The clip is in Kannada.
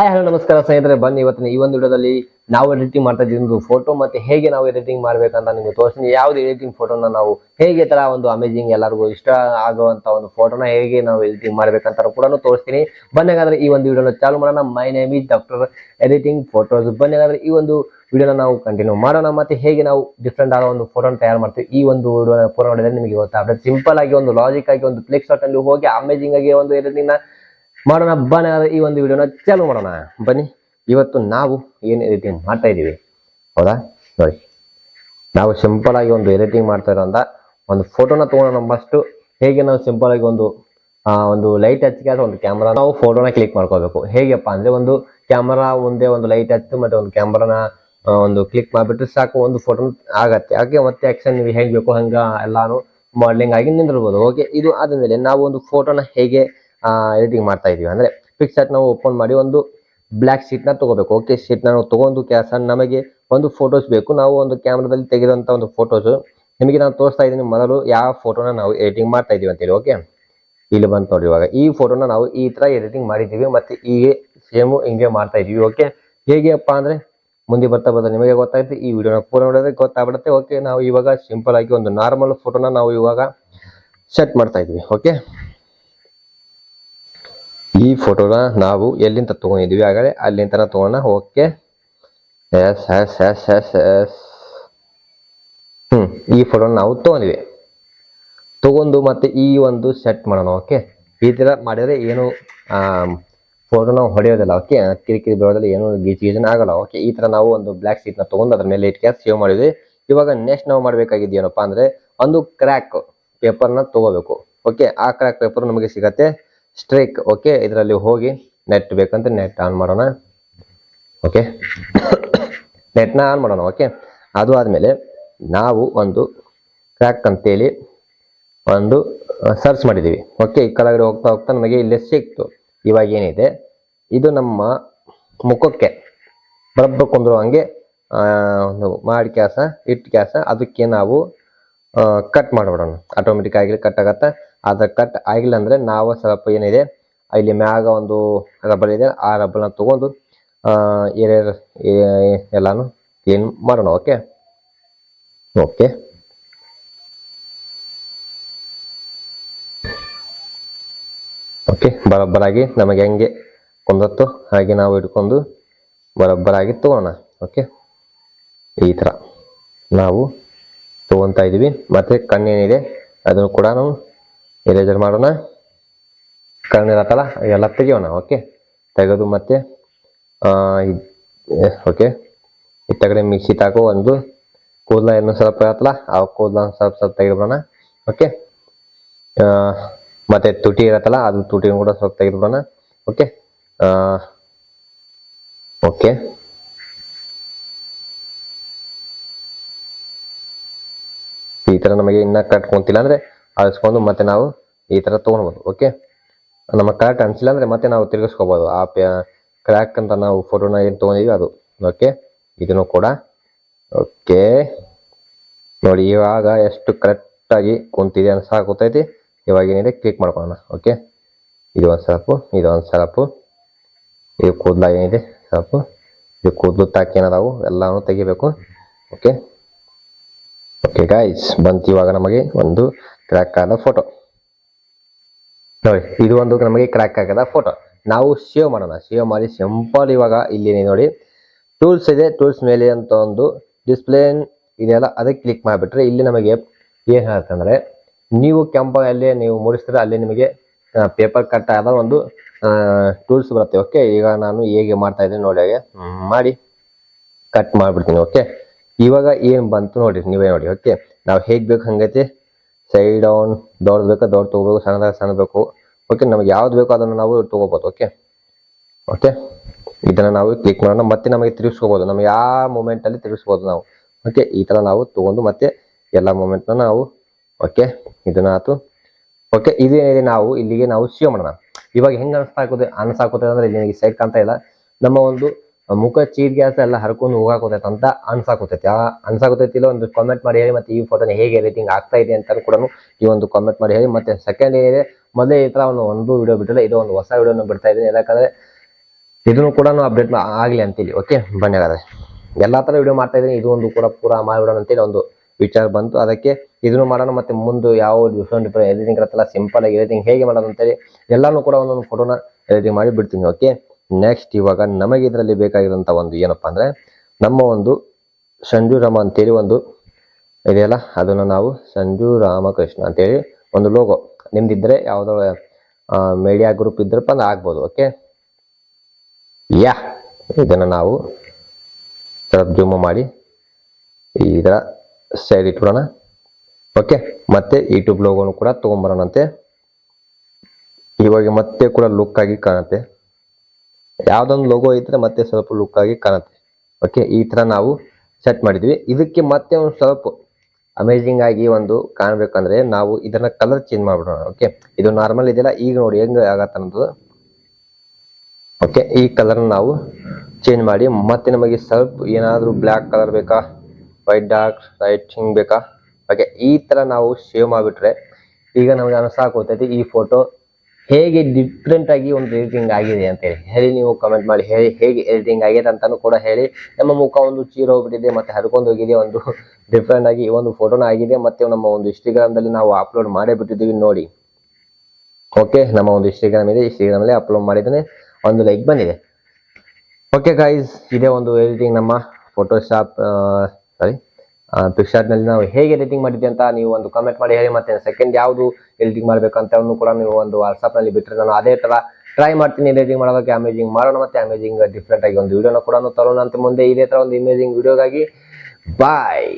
ಹಾಯ್ ಹಲೋ ನಮಸ್ಕಾರ ಸ್ನೇಹಿತರೆ. ಬನ್ನಿ ಇವತ್ತಿನ ಈ ಒಂದು ವಿಡಿಯೋದಲ್ಲಿ ನಾವು ಎಡಿಟಿಂಗ್ ಮಾಡ್ತಾ ಇದ್ದೀವಿ. ಫೋಟೋ ಮತ್ತೆ ಹೇಗೆ ನಾವು ಎಡಿಟಿಂಗ್ ಮಾಡ್ಬೇಕಂತ ನಿಮ್ಗೆ ತೋರಿಸ್ತೀನಿ. ಯಾವ್ದು ಎಡಿಟಿಂಗ್ ಫೋಟೋನ ನಾವು ಹೇಗೆ ತರ ಒಂದು ಅಮೇಜಿಂಗ್ ಎಲ್ಲರಿಗೂ ಇಷ್ಟ ಆಗುವಂತ ಒಂದು ಫೋಟೋನ ಹೇಗೆ ನಾವು ಎಡಿಟಿಂಗ್ ಮಾಡ್ಬೇಕಂತ ಕೂಡ ತೋರಿಸ್ತೀನಿ. ಬನ್ನಿ ಹಾಗಾದ್ರೆ ಈ ಒಂದು ವಿಡಿಯೋನ ಚಾಲು ಮಾಡೋಣ. My name is doctor editing photos ಬನ್ನಿ ಹಾಗಾದ್ರೆ ಈ ಒಂದು ವಿಡಿಯೋನ ನಾವು ಕಂಟಿನ್ಯೂ ಮಾಡೋಣ. ಮತ್ತೆ ಹೇಗೆ ನಾವು ಡಿಫ್ರೆಂಟ್ ಆದ ಒಂದು ಫೋಟೋನ ತಯಾರು ಮಾಡ್ತೀವಿ. ಈ ಒಂದು ವಿಡಿಯೋನ ಪೂರ ನೋಡಿದ್ರೆ ನಿಮಗೆ ಗೊತ್ತಾಗುತ್ತೆ. ಸಿಂಪಲ್ ಆಗಿ ಒಂದು ಲಾಜಿಕ್ ಆಗಿ ಒಂದು ಶಾಟ್ ಅಲ್ಲಿ ಹೋಗಿ ಅಮೇಜಿಂಗ್ ಆಗಿ ಒಂದು ಎಡಿಟಿಂಗ್ ಮಾಡೋಣ, ಬನ್ನಿ ಈ ಒಂದು ವಿಡಿಯೋನ ಚಾಲು ಮಾಡೋಣ. ಬನ್ನಿ, ಇವತ್ತು ನಾವು ಏನು ಎಡಿಟಿಂಗ್ ಮಾಡ್ತಾ ಇದ್ದೀವಿ? ಹೌದಾ? ನೋಡಿ. ನಾವು ಸಿಂಪಲ್ ಆಗಿ ಒಂದು ಎಡಿಟಿಂಗ್ ಮಾಡ್ತಾ ಇರೋಂಥ ಒಂದು ಫೋಟೋನ ತೊಗೊಳೋಣ ಫಸ್ಟು ಹೇಗೆ ನಾವು ಸಿಂಪಲ್ ಆಗಿ ಒಂದು ಒಂದು ಲೈಟ್ ಹಚ್ಚಿಗೆ ಒಂದು ಕ್ಯಾಮ್ರಾ ನಾವು ಫೋಟೋನ ಕ್ಲಿಕ್ ಮಾಡ್ಕೋಬೇಕು ಹೇಗಪ್ಪ ಅಂದ್ರೆ ಒಂದು ಕ್ಯಾಮ್ರಾ ಮುಂದೆ ಒಂದು ಲೈಟ್ ಹಚ್ಚು ಮತ್ತೆ ಒಂದು ಕ್ಯಾಮ್ರಾನ ಒಂದು ಕ್ಲಿಕ್ ಮಾಡಿಬಿಟ್ರೆ ಸಾಕು, ಒಂದು ಫೋಟೋ ಆಗತ್ತೆ. ಹಾಗೆ ಮತ್ತೆ ಆಕ್ಷನ್ ನೀವು ಹೇಗೆ ಬೇಕು ಹಂಗ ಎಲ್ಲಾನು ಮಾಡಲಿಂಗ್ ಆಗಿ ನಿಂದಿರ್ಬೋದು. ಓಕೆ ಇದು ಆದಮೇಲೆ ನಾವು ಒಂದು ಫೋಟೋನ ಹೇಗೆ ಎಡಿಟಿಂಗ್ ಮಾಡ್ತಾ ಇದೀವಿ. ಅಂದ್ರೆ ಪಿಕ್ಸರ್ ನಾವು ಓಪನ್ ಮಾಡಿ ಒಂದು ಬ್ಲ್ಯಾಕ್ ಶೀಟ್ನ ತಗೋಬೇಕು. ಓಕೆ ಶೀಟ್ ನಾವು ತಗೊಂಡು ಕ್ಯಾಸ ನಮಗೆ ಒಂದು ಫೋಟೋಸ್ ಬೇಕು. ನಾವು ಒಂದು ಕ್ಯಾಮ್ರಾದಲ್ಲಿ ತೆಗೆದಂತ ಒಂದು ಫೋಟೋಸ್ ನಿಮಗೆ ನಾನು ತೋರಿಸ್ತಾ ಇದ್ದೀನಿ. ಮೊದಲು ಯಾವ ಫೋಟೋನ ನಾವು ಎಡಿಟಿಂಗ್ ಮಾಡ್ತಾ ಇದೀವಿ ಅಂತೇಳಿ ಓಕೆ ಇಲ್ಲಿ ಬಂತು ನೋಡಿ ಇವಾಗ. ಈ ಫೋಟೋನ ನಾವು ಈ ತರ ಎಡಿಟಿಂಗ್ ಮಾಡಿದ್ದೀವಿ ಮತ್ತೆ ಹೀಗೆ ಸೇಮು ಹಿಂಗೆ ಮಾಡ್ತಾ ಇದೀವಿ ಓಕೆ ಹೇಗೆಪ್ಪ ಅಂದ್ರೆ ಮುಂದೆ ಬರ್ತಾ ಬರ್ತಾ ನಿಮಗೆ ಗೊತ್ತಾಗುತ್ತೆ ಈ ವಿಡಿಯೋನ ಪೂರ ನೋಡಿದ್ರೆ ಗೊತ್ತಾಗ್ಬಿಡುತ್ತೆ ಓಕೆ ನಾವು ಇವಾಗ ಸಿಂಪಲ್ ಆಗಿ ಒಂದು ನಾರ್ಮಲ್ ಫೋಟೋನ ನಾವು ಇವಾಗ ಸೆಟ್ ಮಾಡ್ತಾ ಇದೀವಿ ಓಕೆ ಈ ಫೋಟೋನ ನಾವು ಎಲ್ಲಿಂದ ತಗೊಂಡಿದ್ವಿ? ಆಗಲೇ ಅಲ್ಲಿಂದ ತೊಗೊಂಡ okay. Yes yes yes yes yes. ಹ್ಞೂ ಈ ಫೋಟೋನ ನಾವು ತಗೊಂಡಿವಿ. ತೊಗೊಂಡು ಮತ್ತೆ ಈ ಒಂದು ಸೆಟ್ ಮಾಡೋಣ, ಓಕೆ? ಈ ಥರ ಮಾಡಿದರೆ ಏನು ಫೋಟೋ ನಾವು ಹೊಡೆಯೋದಿಲ್ಲ, ಓಕೆ? ಕಿರಿಕಿರಿ ಬರೋದಿಲ್ಲ, ಏನು ಗೀಜ್ ಗೀಜನ್ ಆಗಲ್ಲ, ಓಕೆ? ಈ ಥರ ನಾವು ಒಂದು ಬ್ಲ್ಯಾಕ್ ಶೀಟ್ ತೊಗೊಂಡು ತಗೊಂಡು ಅದ್ರ ಮೇಲೆ ಇಟ್ಕೆ ಸೇವ್ ಮಾಡಿದ್ವಿ. ಇವಾಗ ನೆಕ್ಸ್ಟ್ ನಾವು ಮಾಡಬೇಕಾಗಿದ್ದೇನಪ್ಪ ಅಂದ್ರೆ, ಒಂದು ಕ್ರ್ಯಾಕ್ ಪೇಪರ್ನ ತಗೋಬೇಕು, ಓಕೆ? ಆ ಕ್ರ್ಯಾಕ್ ಪೇಪರ್ ನಮಗೆ ಸಿಗತ್ತೆ. ಸ್ಟ್ರೈಕ್ ಓಕೆ ಇದರಲ್ಲಿ ಹೋಗಿ ನೆಟ್ ಬೇಕಂತ ನೆಟ್ ಆನ್ ಮಾಡೋಣ ಓಕೆ ನೆಟ್ನ ಆನ್ ಮಾಡೋಣ ಓಕೆ ಅದು ಆದಮೇಲೆ ನಾವು ಒಂದು ಕ್ರ್ಯಾಕ್ ಅಂತೇಳಿ ಒಂದು ಸರ್ಚ್ ಮಾಡಿದ್ದೀವಿ ಓಕೆ ಈ ಕೆಳಗಡೆ ಹೋಗ್ತಾ ಹೋಗ್ತಾ ನಮಗೆ ಇಲ್ಲಿ ಸಿಕ್ತು. ಇವಾಗ ಏನಿದೆ? ಇದು ನಮ್ಮ ಮುಖಕ್ಕೆ ಬರಬ್ಬ ಕುಂದ್ರು ಹಂಗೆ ಒಂದು ಮಾಡಿ ಕ್ಯಾಸ ಇಟ್ಟು ಕ್ಯಾಸ ಅದಕ್ಕೆ ನಾವು ಕಟ್ ಮಾಡಿಬಿಡೋಣ. ಆಟೋಮೆಟಿಕ್ ಆಗಿ ಕಟ್ ಆಗತ್ತೆ. ಅದ ಕಟ್ ಆಗಿಲ್ಲ ಅಂದ್ರೆ ನಾವು ಸ್ವಲ್ಪ ಏನಿದೆ, ಇಲ್ಲಿ ಮ್ಯಾಗ ಒಂದು ರಬ್ಬರ್ ಇದೆ, ಆ ರಬ್ಬರ್ನ ತಗೊಂಡು ಏರಿಯರ್ ಎಲ್ಲಾನು ಕ್ಲೀನ್ ಮಾಡೋಣ ಓಕೆ ಓಕೆ ಓಕೆ ಬರೋಬ್ಬರಾಗಿ ನಮಗೆ ಹೆಂಗೆ ಕೊಂದತ್ತು ಹಾಗೆ ನಾವು ಇಟ್ಕೊಂಡು ಬರೋಬ್ಬರಾಗಿ ತಗೋಣ ಓಕೆ ಈ ಥರ. ನಾವು ತಗೊಂತಾ ಇದೀವಿ. ಮತ್ತೆ ಕಣ್ಣೇನಿದೆ ಅದನ್ನು ಕೂಡ ನಾವು ಎರೇಜರ್ ಮಾಡೋಣ. ಕಣ್ಣಿರತ್ತಲ್ಲ ಎಲ್ಲ ತೆಗಿಯೋಣ ಓಕೆ ತೆಗೆದು ಮತ್ತೆ ಓಕೆ ಇತ್ತಗಡೆ ಮಿಕ್ಸಿ ತಾಕೋ ಒಂದು ಕೂದಲ ಏನೋ ಸ್ವಲ್ಪ ಇರತ್ತಲ್ಲ ಆ ಕೂದಲ ಸ್ವಲ್ಪ ಸ್ವಲ್ಪ ತೆಗೆದುಬಿಡೋಣ ಓಕೆ ಮತ್ತೆ ತುಟಿ ಇರತ್ತಲ್ಲ, ಅದು ತುಟಿನ ಕೂಡ ಸ್ವಲ್ಪ ತೆಗೆದುಬಿಡೋಣ ಓಕೆ ಓಕೆ ಈ ತರ ನಮಗೆ ಇನ್ನ ಕರೆಕ್ಟ್ ಕುಂತಿಲ್ಲ ಅಂದ್ರೆ ಅಳಿಸ್ಕೊಂಡು ಮತ್ತೆ ನಾವು ಈ ತರ ತೊಗೊಳ್ಬೋದು ಓಕೆ ನಮಗೆ ಕರೆಕ್ಟ್ ಅನ್ಸಿಲ್ಲ ಅಂದ್ರೆ ಮತ್ತೆ ನಾವು ತಿರ್ಗಿಸ್ಕೋಬಹುದು ಆ ಕ್ರ್ಯಾಕ್ ಅಂತ ನಾವು ಫೋಟೋನ ಏನು ತಗೊಂಡಿದ್ವಿ ಅದು ಓಕೆ ಇದನ್ನು ಕೂಡ ಓಕೆ ನೋಡಿ, ಇವಾಗ ಎಷ್ಟು ಕರೆಕ್ಟ್ ಆಗಿ ಕುಂತಿದೆ ಅಂತ ಗೊತ್ತೈತಿ ಇವಾಗ ಏನಿದೆ ಕ್ಲಿಕ್ ಮಾಡ್ಕೊಳ್ಳೋಣ ಓಕೆ ಇದು ಒಂದು ಸರಪು, ಇದು ಒಂದು ಸರಪು. ಇದು ಕೂದಲ ಏನಿದೆ, ಸರಪು. ಇದು ಕೂದಲು ತಾಕಿ ಏನದಾವು ಎಲ್ಲಾನು ತೆಗಿಬೇಕು ಓಕೆ ಓಕೆ ಗಾಯ್ಸ್ ಬಂತು ಇವಾಗ ನಮಗೆ ಒಂದು ಕ್ರ್ಯಾಕ್ ಆದ ಫೋಟೋ ನೋಡಿ, ಇದು ಒಂದು ನಮಗೆ ಕ್ರ್ಯಾಕ್ ಆಗದ ಫೋಟೋ ನಾವು ಸೇವ್ ಮಾಡೋಣ. ಸೇವ್ ಮಾಡಿ ಸಿಂಪಲ್ ಇವಾಗ ಇಲ್ಲಿ ನೋಡಿ ಟೂಲ್ಸ್ ಇದೆ. ಟೂಲ್ಸ್ ಮೇಲೆ ಅಂತ ಒಂದು ಡಿಸ್ಪ್ಲೇ ಇದೆಯಲ್ಲ ಅದಕ್ಕೆ ಕ್ಲಿಕ್ ಮಾಡಿಬಿಟ್ರೆ ಇಲ್ಲಿ ನಮಗೆ ಏನು ಹೇಳುತ್ತೆ ಅಂದ್ರೆ, ನೀವು ಕೆಂಪ ಅಲ್ಲಿ ನೀವು ಮೂಡಿಸಿದ್ರೆ ಅಲ್ಲಿ ನಿಮಗೆ ಪೇಪರ್ ಕಟ್ ಆದ ಒಂದು ಟೂಲ್ಸ್ ಬರುತ್ತೆ. ಓಕೆ ಈಗ ನಾನು ಹೇಗೆ ಮಾಡ್ತಾ ಇದ್ದೀನಿ ನೋಡಿ ಹಾಗೆ. ಮಾಡಿ. ಕಟ್ ಮಾಡಿಬಿಡ್ತೀನಿ ಓಕೆ ಇವಾಗ ಏನ್ ಬಂತು ನೋಡಿ ನೀವೇ ನೋಡಿ. ಓಕೆ ನಾವು ಹೇಗ್ ಬೇಕು ಹಂಗೈತಿ? ಸೈಡ್ ಆನ್ ದೊಡ್ಡದ್ ಬೇಕಾ ದೊಡ್ಡ ತಗೋಬೇಕು, ಸಣ್ಣದಾಗ ಸಣ್ಣ ಬೇಕು. ಓಕೆ ನಮ್ಗೆ ಯಾವ್ದು ಬೇಕೋ ಅದನ್ನು ನಾವು ತಗೋಬಹುದು ಓಕೆ ಓಕೆ ಇದನ್ನ ನಾವು ಕ್ಲಿಕ್ ಮಾಡೋಣ, ಮತ್ತೆ ನಮಗೆ ತಿರುಗಿಸ್ಕೋಬಹುದು ನಮ್ಗೆ ಯಾವ ಮೂಮೆಂಟ್ ಅಲ್ಲಿ ತಿರುಗಿಸ್ಬೋದು ನಾವು. ಓಕೆ ಈ ತರ ನಾವು ತಗೊಂಡು ಮತ್ತೆ ಎಲ್ಲ ಮೂಮೆಂಟ್ನ ನಾವು ಓಕೆ ಇದನ್ನ ಆತು ಓಕೆ ಇದೇನಿದೆ ನಾವು, ಇಲ್ಲಿಗೆ ನಾವು ಸೇವ್ ಮಾಡೋಣ. ಇವಾಗ ಹೆಂಗ್ ಅನ್ಸ್ತಾಕೋದೆ ಅನ್ಸಾಕೋತ ಅಂದ್ರೆ ಇಲ್ಲಿ ಸೈಡ್ ಕಾಣ್ತಾ ಇಲ್ಲ. ನಮ್ಮ ಒಂದು ಮುಖ ಚೀರ್ ಗ್ಯಾಸ್ ಎಲ್ಲ ಹರ್ಕೊಂಡು ಹೋಗಾಕೋತೈತೆ ಅಂತ ಅನ್ಸಾಕೋತೈತಿ. ಆ ಅನ್ಸಾಕೋತೈತಿ ಇಲ್ಲ ಒಂದು ಕಾಮೆಂಟ್ ಮಾಡಿ ಹೇಳಿ ಮತ್ತೆ ಈ ಫೋಟೋನ ಹೇಗೆ ಎಡಿಟಿಂಗ್ ಆಗ್ತಾ ಇದೆ ಅಂತ ಕೂಡ ಈ ಒಂದು ಕಾಮೆಂಟ್ ಮಾಡಿ ಹೇಳಿ. ಮತ್ತೆ ಸೆಕೆಂಡ್ ಏನಿದೆ, ಮೊದಲೇ ಈ ತರ ಒಂದು ಒಂದು ವಿಡಿಯೋ ಬಿಟ್ಟಿಲ್ಲ, ಇದು ಒಂದು ಹೊಸ ವಿಡಿಯೋನ ಬಿಡ್ತಾ ಇದ್ದೀನಿ. ಯಾಕಂದ್ರೆ ಇದನ್ನು ಕೂಡ ಅಪ್ಡೇಟ್ ಆಗಲಿ ಅಂತೇಳಿ ಓಕೆ ಬನ್ನಿ ಎಲ್ಲ ಥರ ವಿಡಿಯೋ ಮಾಡ್ತಾ ಇದ್ದೀನಿ. ಇದು ಒಂದು ಕೂಡ ಪೂರ ಮಾಡಿಬಿಡೋಣ ಅಂತೇಳಿ ಒಂದು ವಿಚಾರ ಬಂತು. ಅದಕ್ಕೆ ಇದನ್ನು ಮಾಡೋಣ. ಮತ್ತೆ ಮುಂದೆ ಯಾವ ಡಿಫ್ರೆಂಟ್ ಡಿಫ್ರೆಂಟ್ ಎಡಿಟಿಂಗ್ ಇರತ್ತಲ್ಲ ಸಿಂಪಲ್ ಆಗಿ ಎಡಿಟಿಂಗ್ ಹೇಗೆ ಮಾಡೋದು ಅಂತೇಳಿ ಎಲ್ಲಾನು ಕೂಡ ಒಂದೊಂದು ಫೋಟೋನ ಎಡಿಟಿಂಗ್ ಮಾಡಿ ಬಿಡ್ತೀನಿ. ಓಕೆ ನೆಕ್ಸ್ಟ್ ಇವಾಗ ನಮಗೆ ಇದರಲ್ಲಿ ಬೇಕಾಗಿರುವಂಥ ಒಂದು ಏನಪ್ಪ ಅಂದರೆ, ನಮ್ಮ ಒಂದು ಸಂಜು ರಾಮ ಅಂತೇಳಿ ಒಂದು ಇದೆಯಲ್ಲ, ಅದನ್ನು ನಾವು ಸಂಜು ರಾಮಕೃಷ್ಣ ಅಂತೇಳಿ ಒಂದು ಲೋಗೋ ನಿಮ್ದಿದ್ರೆ ಯಾವುದೋ ಮೀಡಿಯಾ ಗ್ರೂಪ್ ಇದ್ರಪ್ಪ ಅಂದ್ರೆ ಆಗ್ಬೋದು ಓಕೆ ಯಾ, ಇದನ್ನು ನಾವು ಸ್ವಲ್ಪ ಜೂಮ್ ಮಾಡಿ ಇದರ ಸೈಡ್ ಇಟ್ಬಿಡೋಣ ಓಕೆ ಮತ್ತೆ ಯೂಟ್ಯೂಬ್ ಲೋಗೋನು ಕೂಡ ತೊಗೊಂಬರೋಣಂತೆ. ಇವಾಗ ಮತ್ತೆ ಕೂಡ ಲುಕ್ ಆಗಿ ಕಾಣುತ್ತೆ. ಯಾವುದೊಂದು ಲೋಗೋ ಇದ್ರೆ ಮತ್ತೆ ಸ್ವಲ್ಪ ಲುಕ್ ಆಗಿ ಕಾಣುತ್ತೆ. ಓಕೆ ಈ ಥರ ನಾವು ಸೆಟ್ ಮಾಡಿದ್ವಿ. ಇದಕ್ಕೆ ಮತ್ತೆ ಒಂದು ಸ್ವಲ್ಪ ಅಮೇಜಿಂಗ್ ಆಗಿ ಒಂದು ಕಾಣ್ಬೇಕಂದ್ರೆ ನಾವು ಇದನ್ನ ಕಲರ್ ಚೇಂಜ್ ಮಾಡ್ಬಿಡೋಣ. ಓಕೆ ಇದು ನಾರ್ಮಲ್ ಇದೆಯಲ್ಲ, ಈಗ ನೋಡಿ ಹೆಂಗ್ ಆಗತ್ತ ಅನ್ನೋದು. ಓಕೆ ಈ ಕಲರ್ ನಾವು ಚೇಂಜ್ ಮಾಡಿ, ಮತ್ತೆ ನಮಗೆ ಸ್ವಲ್ಪ ಏನಾದರೂ ಬ್ಲ್ಯಾಕ್ ಕಲರ್ ಬೇಕಾ? ವೈಟ್ ಡಾರ್ಕ್ ಲೈಟ್ ಹಿಂಗ್ ಬೇಕಾ? ಓಕೆ ಈ ತರ ನಾವು ಸೇವ್ ಮಾಡಿಬಿಟ್ರೆ ಈಗ ನಮಗೆ ಹೋಗ್ತೈತಿ ಈ ಫೋಟೋ ಹೇಗೆ ಡಿಫ್ರೆಂಟ್ ಆಗಿ ಒಂದು ಎಡಿಟಿಂಗ್ ಆಗಿದೆ ಅಂತ ಹೇಳಿ ನೀವು ಕಮೆಂಟ್ ಮಾಡಿ, ಹೇಳಿ ಹೇಗೆ ಎಡಿಟಿಂಗ್ ಆಗಿದೆ ಅಂತಾನು ಕೂಡ ಹೇಳಿ. ನಮ್ಮ ಮುಖ ಒಂದು ಚೀರ ಹೋಗ್ಬಿಟ್ಟಿದೆ, ಮತ್ತೆ ಹರ್ಕೊಂಡು ಹೋಗಿದೆ, ಒಂದು ಡಿಫ್ರೆಂಟ್ ಆಗಿ ಈ ಒಂದು ಫೋಟೋನ ಆಗಿದೆ, ಮತ್ತೆ ನಮ್ಮ ಒಂದು ಇನ್ಸ್ಟಾಗ್ರಾಮ್ದಲ್ಲಿ ನಾವು ಅಪ್ಲೋಡ್ ಮಾಡೇ ಬಿಟ್ಟಿದ್ದೀವಿ ನೋಡಿ. ಓಕೆ ನಮ್ಮ ಒಂದು ಇನ್ಸ್ಟಾಗ್ರಾಮ್ ಇದೆ ಇನ್ಸ್ಟಾಗ್ರಾಮಲ್ಲಿ ಅಪ್ಲೋಡ್ ಮಾಡಿದ್ದೇನೆ. ಒಂದು ಲೈಕ್ ಬಂದಿದೆ. ಓಕೆ ಗಾಯ್ಸ್ ಇದೆ ಒಂದು ಎಡಿಟಿಂಗ್ ನಮ್ಮ ಫೋಟೋಶಾಪ್ ಸಾರಿ ಪಿಕ್ಚರ್ನಲ್ಲಿ ನಾವು ಹೇಗೆ ಎಡಿಟಿಂಗ್ ಮಾಡಿದ್ವಿ ಅಂತ ನೀವು ಒಂದು ಕಮೆಂಟ್ ಮಾಡಿ ಹೇಳಿ, ಮತ್ತೆ ಸೆಕೆಂಡ್ ಯಾವುದು ಎಡಿಟಿಂಗ್ ಮಾಡಬೇಕಂತ ಕೂಡ ನೀವು ಒಂದು ವಾಟ್ಸಪ್ನಲ್ಲಿ ಬಿಟ್ಟರೆ ನಾನು ಅದೇ ಥರ ಟ್ರೈ ಮಾಡ್ತೀನಿ ಎಡಿಟಿಂಗ್ ಮಾಡೋದಕ್ಕೆ ಅಮೇಜಿಂಗ್ ಮಾಡೋಣ ಮತ್ತೆ ಅಮೇಜಿಂಗ್ ಡಿಫ್ರೆಂಟ್ ಆಗಿ ಒಂದು ವಿಡಿಯೋನ ಕೂಡ ತರೋಣ ಅಂತ ಮುಂದೆ ಇದೇ ಥರ ಒಂದು ಇಮೇಜಿಂಗ್ ವಿಡಿಯೋಗಾಗಿ ಬಾಯ್